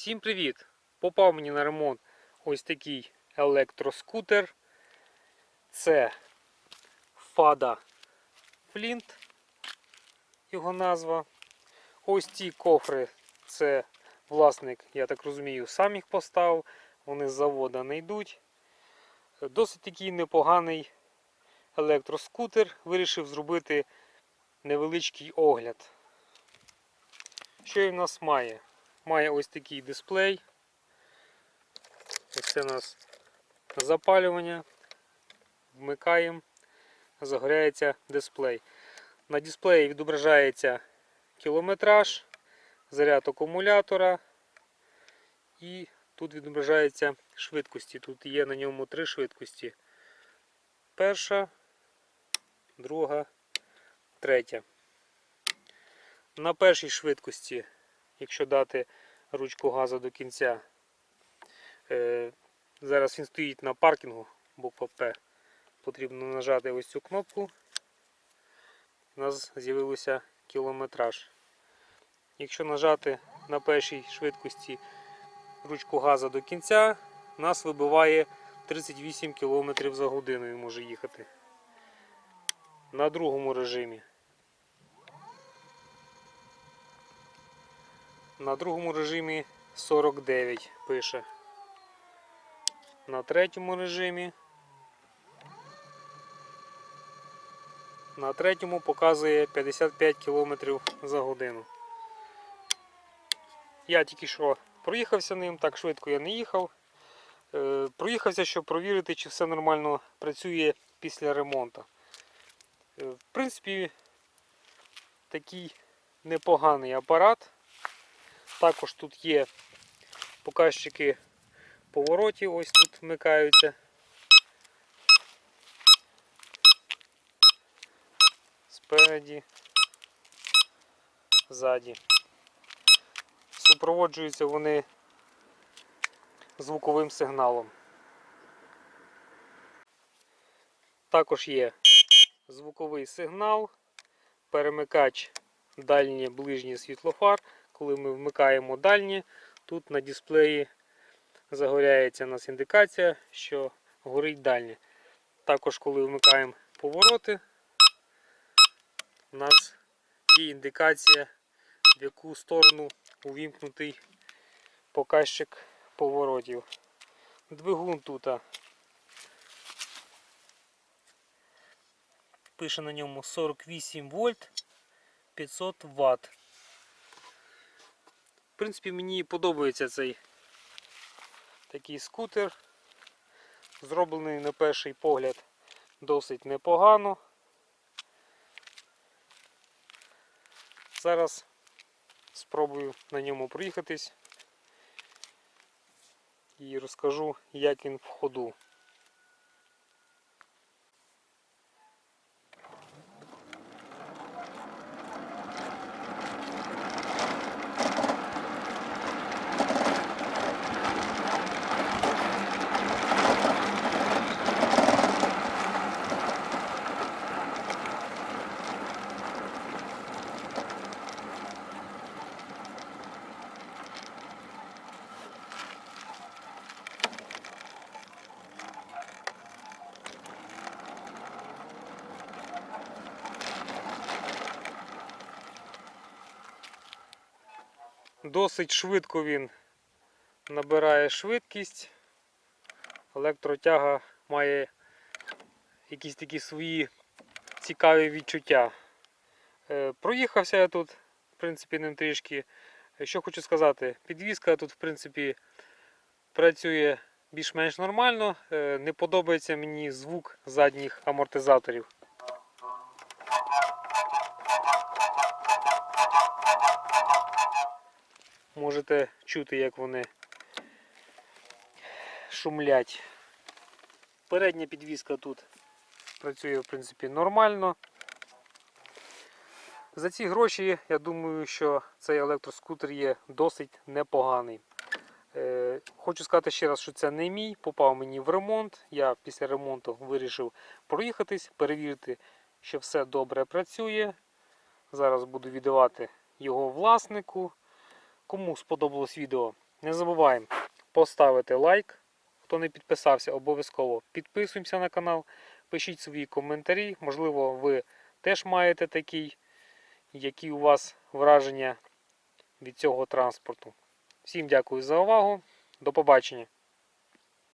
Всім привіт! Попав мені на ремонт ось такий електроскутер. Це Fada Flint, його назва. Ось ці кофри це власник, я так розумію, сам їх поставив. Вони з завода не йдуть. Досить такий непоганий електроскутер. Вирішив зробити невеличкий огляд. Що він у нас має? Має ось такий дисплей. Це у нас запалювання. Вмикаємо, загоряється дисплей. На дисплеї відображається кілометраж, заряд акумулятора і тут відображаються швидкості. Тут є на ньому три швидкості. Перша, друга, третя. На першій швидкості, якщо дати ручку газу до кінця, е, зараз він стоїть на паркінгу, буква П. Потрібно нажати ось цю кнопку. У нас з'явився кілометраж. Якщо нажати на першій швидкості ручку газу до кінця, нас вибиває 38 км за годину він може їхати. На другому режимі. На другому режимі 49 пише. На третьому режимі. На третьому показує 55 км за годину. Я тільки що проїхався ним, так швидко я не їхав. Е, Проїхався, щоб провірити, чи все нормально працює після ремонту. Е, В принципі, такий непоганий апарат. Також тут є показчики поворотів, ось тут вмикаються. Спереді, ззаді. Супроводжуються вони звуковим сигналом. Також є звуковий сигнал, перемикач дальнє ближнє світлофар. Коли ми вмикаємо дальнє, тут на дисплеї загоряється у нас індикація, що горить дальнє. Також, коли вмикаємо повороти, у нас є індикація, в яку сторону увімкнутий показчик поворотів. Двигун тут пише на ньому 48 вольт 500 Вт. Принципі, мені подобається цей такий скутер. Зроблений на перший погляд досить непогано. Зараз спробую на ньому проїхатись і розкажу, як він в ходу. Досить швидко він набирає швидкість. Електротяга має якісь такі свої цікаві відчуття. Е, Проїхався я тут, в принципі, ним трішки. Що хочу сказати, підвізка тут, в принципі, працює більш-менш нормально. Е, Не подобається мені звук задніх амортизаторів. Можете чути, як вони шумлять. Передня підвіска тут працює в принципі нормально. За ці гроші, я думаю, що цей електроскутер є досить непоганий. Е, хочу сказати ще раз, що це не мій, попав мені в ремонт. Я після ремонту вирішив проїхатись, перевірити, що все добре працює. Зараз буду віддавати його власнику. Кому сподобалось відео, Не забуваємо поставити лайк. Хто не підписався, обов'язково підписуємося на канал. Пишіть свої коментарі. Можливо, ви теж маєте такий, які у вас враження від цього транспорту. Всім дякую за увагу. До побачення.